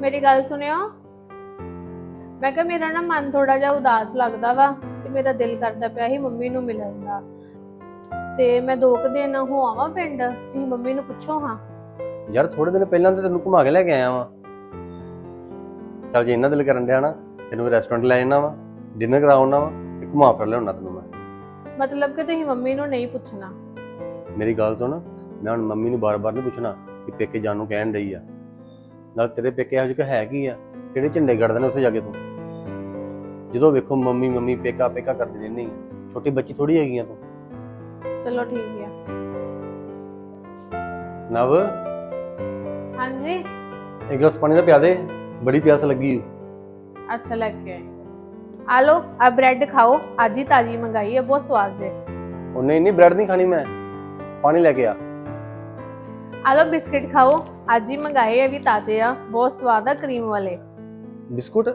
ਮੇਰੀ ਗੱਲ ਸੁਣਿਓ। ਮੈਂ ਕਿਹਾ ਮੇਰਾ ਨਾ ਮਨ ਥੋੜਾ ਜਿਹਾ ਉਦਾਸ ਲੱਗਦਾ ਵਾ ਤੇ ਮੇਰਾ ਦਿਲ ਕਰਦਾ ਪਿਆ ਸੀ ਮੰਮੀ ਨੂੰ ਮਿਲਣ ਦਾ। ਤੇ ਮੈਂ ਦੋ ਕੁ ਦਿਨ ਹੋ ਆਵਾਂ ਪਿੰਡ ਤੁਸੀਂ ਮੰਮੀ ਨੂੰ ਪੁੱਛੋ ਹਾਂ। ਯਾਰ ਥੋੜੇ ਦਿਨ ਪਹਿਲਾਂ ਤਾਂ ਤੈਨੂੰ ਘੁਮਾ ਕੇ ਲੈ ਕੇ ਆਇਆ ਵਾਂ। ਚੱਲ ਜੇ ਇੰਨਾ ਦਿਲ ਕਰਨ ਡਿਆ ਨਾ ਤੈਨੂੰ ਰੈਸਟੋਰੈਂਟ ਲੈ ਜਾਣਾ ਵਾ ਡਿਨਰ ਕਰਾਉਣਾ ਵਾ ਤੇ ਘੁਮਾ ਫਿਰ ਲਿਆਉਣਾ ਤੈਨੂੰ ਮੈਂ। ਮਤਲਬ ਕਿ ਤੁਸੀਂ ਮੰਮੀ ਨੂੰ ਨਹੀਂ ਪੁੱਛਣਾ। ਮੇਰੀ ਗੱਲ ਸੁਣ ਮੈਂ ਹੁਣ ਮੰਮੀ ਨੂੰ ਬਾਰ-ਬਾਰ ਨਹੀਂ ਪੁੱਛਣਾ ਕਿ ਪੇਕੇ ਜਾਣ ਨੂੰ ਕਹਿਣ ਡਈ ਆ। ਨਾਲ ਤੇਰੇ ਪੇਕੇ ਇਹੋ ਜਿਹਾ ਹੈ ਕੀ ਆ? ਕਿਹੜੇ ਝੰਡੇ ਗੜਦੇ ਨੇ ਉੱਥੇ ਜਾ ਕੇ ਤੂੰ? ਜਦੋਂ ਵੇਖੋ ਮੰਮੀ ਮੰਮੀ ਪੇਕਾ ਪੇਕਾ ਕਰਦੀ ਰਹਿੰਦੀ ਆ। ਛੋਟੀ ਬੱਚੀ ਥੋੜੀ ਹੈਗੀ ਆ ਤੂੰ। ਚਲੋ ਠੀਕ ਹੈ ਨਵ? ਹਾਂਜੀ? ਇੱਕ ਗਲਾਸ ਪਾਣੀ ਦਾ ਪਿਆ ਦੇ। ਬੜੀ ਪਿਆਸ ਲੱਗੀ। ਅੱਛਾ ਲੈ ਕੇ ਆਏ ਆ ਲੋ ਆ ਬ੍ਰੈਡ ਖਾਓ। ਅੱਜ ਹੀ ਤਾਜੀ ਮੰਗਾਈ ਹੈ ਬਹੁਤ ਸਵਾਦ ਹੈ ਉਹ ਨਹੀਂ ਨਹੀਂ ਬ੍ਰੈਡ ਨਹੀਂ ਖਾਣੀ ਮੈਂ। ਪਾਣੀ ਲੈ ਕੇ ਆ। ਆ ਲੋ ਬਿਸਕਿਟ ਖਾਓ। ਅੱਜ ਹੀ ਮੰਗਾਏ ਆ ਵੀ ਤਾਜ਼ੇ ਆ। ਬਹੁਤ ਸਵਾਦ ਆ ਕਰੀਮ ਵਾਲੇ। ਬਿਸਕੁਟ?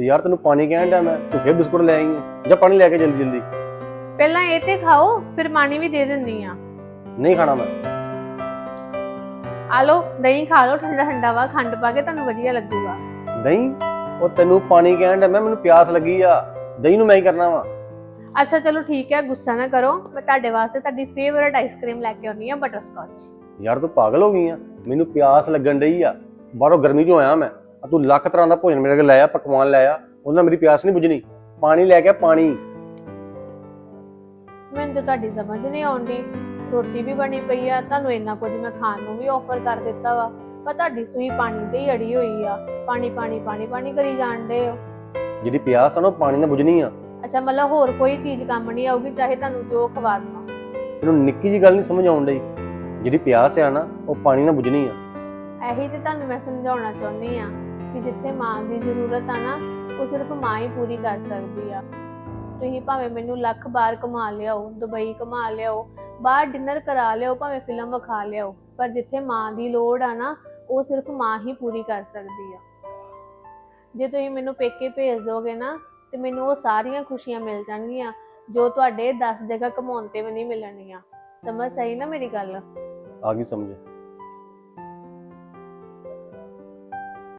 ਯਾਰ ਤੈਨੂੰ ਪਾਣੀ ਕਹਿਣ ਡਿਆ ਮੈਂ ਤੂੰ ਫੇਰ ਬਿਸਕੁਟ ਲੈ ਆਈ ਹੈ ਜਾਂ ਪਾਣੀ ਲੈ ਕੇ ਜਲਦੀ ਜਲਦੀ। ਪਹਿਲਾਂ ਇਹ ਤੇ ਖਾਓ ਫਿਰ ਪਾਣੀ ਵੀ ਦੇ ਦਿੰਨੀ ਆ। ਨਹੀਂ ਖਾਣਾ ਮੈਂ। ਆ ਲੋ ਦਹੀਂ ਖਾ ਲੋ ਠੰਡਾ ਠੰਡਾ ਵਾ ਖੰਡ ਪਾ ਕੇ ਤੁਹਾਨੂੰ ਵਧੀਆ ਲੱਗੂਗਾ। ਦਹੀਂ? ਉਹ ਤੈਨੂੰ ਪਾਣੀ ਕਹਿਣ ਡਿਆ ਮੈਂ ਮੈਨੂੰ ਪਿਆਸ ਲੱਗੀ ਆ। ਦਹੀਂ ਨੂੰ ਮੈਂ ਹੀ ਕਰਨਾ ਵਾ। ਅੱਛਾ ਚਲੋ ਠੀਕ ਹੈ ਗੁੱਸਾ ਨਾ ਕਰੋ। ਮੈਂ ਤੁਹਾਡੇ ਵਾਸਤੇ ਤੁਹਾਡੀ ਫੇਵਰਿਟ ਆਈਸਕ੍ਰੀਮ ਲੈ ਕੇ ਆਉਣੀ ਆ ਬਟਰ ਸਕੌਚ ਯਾਰ ਤੂੰ ਪਾਗਲ ਹੋ ਗਈ ਆ। ਮੈਨੂੰ ਪਿਆਸ ਲੱਗਣ ਡਈ ਆ। ਬਾਹਰੋਂ ਗਰਮੀ ਚੋਂ ਆਇਆ ਮੈਂ। ਆ ਤੂੰ ਲੱਖ ਤਰ੍ਹਾਂ ਦਾ ਭੋਜਨ ਮੇਰੇ ਕੋਲ ਲੈ ਆ ਪਕਵਾਨ ਲੈ ਆ। ਉਹਨਾਂ ਮੇਰੀ ਪਿਆਸ ਨਹੀਂ ਬੁਝਣੀ। ਪਾਣੀ ਲੈ ਕੇ ਪਾਣੀ। ਮੈਨੂੰ ਤਾਂ ਤੁਹਾਡੀ ਸਮਝ ਨਹੀਂ ਆਉਂਦੀ। ਰੋਟੀ ਵੀ ਬਣੀ ਪਈ ਆ ਤੁਹਾਨੂੰ ਇੰਨਾ ਕੁਝ ਮੈਂ ਖਾਣ ਨੂੰ ਵੀ ਆਫਰ ਕਰ ਦਿੱਤਾ ਵਾ। ਪਰ ਤੁਹਾਡੀ ਸੂਈ ਪਾਣੀ ਤੇ ਹੀ ਅੜੀ ਹੋਈ ਆ। ਪਾਣੀ ਪਾਣੀ ਪਾਣੀ ਪਾਣੀ ਕਰੀ ਜਾਂਦੇ ਹੋ। ਜਿਹੜੀ ਪਿਆਸ ਆ ਨਾ ਉਹ ਪਾਣੀ ਨਾਲ ਬੁਝਣੀ ਆ। ਅੱਛਾ ਮਤਲਬ ਹੋਰ ਕੋਈ ਚੀਜ਼ ਕੰਮ ਨਹੀਂ ਆਊਗੀ ਚਾਹੇ ਤੁਹਾਨੂੰ ਜੋ ਖਵਾ ਦਵਾਂ ਤੈਨੂੰ ਨਿੱਕੀ ਜੀ ਗੱਲ ਨਹੀਂ ਸਮਝ ਆਉਣ ਡਈ। ਜਿਹੜੀ ਪਿਆਸ ਆ ਨਾ, ਉਹ ਪਾਣੀ ਨਾਲ ਬੁਝਣੀ ਆ। ਇਹੀ ਤੇ ਤੁਹਾਨੂੰ ਮੈਂ ਸਮਝਾਉਣਾ ਚਾਹੁੰਦੀ ਆ ਕਿ ਜਿੱਥੇ ਮਾਂ ਦੀ ਜ਼ਰੂਰਤ ਆ ਨਾ, ਉਹ ਸਿਰਫ ਮਾਂ ਹੀ ਪੂਰੀ ਕਰ ਸਕਦੀ ਆ। ਤੁਸੀਂ ਭਾਵੇਂ ਮੈਨੂੰ ਲੱਖ ਬਾਰ ਕਮਾ ਲਿਆਓ, ਦੁਬਈ ਕਮਾ ਲਿਆਓ, ਬਾਹਰ ਡਿਨਰ ਕਰਾ ਲਿਆਓ, ਭਾਵੇਂ ਫਿਲਮ ਵਿਖਾ ਲਿਆਓ, ਪਰ ਜਿੱਥੇ ਮਾਂ ਦੀ ਲੋੜ ਆ ਨਾ, ਉਹ ਸਿਰਫ ਮਾਂ ਹੀ ਪੂਰੀ ਕਰ ਸਕਦੀ ਆ। ਜੇ ਤੁਸੀਂ ਮੈਨੂੰ ਪੇਕੇ ਭੇਜ ਦੋਗੇ ਨਾ, ਤੇ ਮੈਨੂੰ ਉਹ ਸਾਰੀਆਂ ਖੁਸ਼ੀਆਂ ਮਿਲ ਜਾਣਗੀਆਂ ਜੋ ਤੁਹਾਡੇ 10 ਜਗ੍ਹਾ ਕਮਾਉਣ ਤੇ ਵੀ ਨਹੀਂ ਮਿਲਣਗੀਆਂ ਸਮਝ ਆਈ ਨਾ ਮੇਰੀ ਗੱਲ? ਆ ਗਈ ਸਮਝ।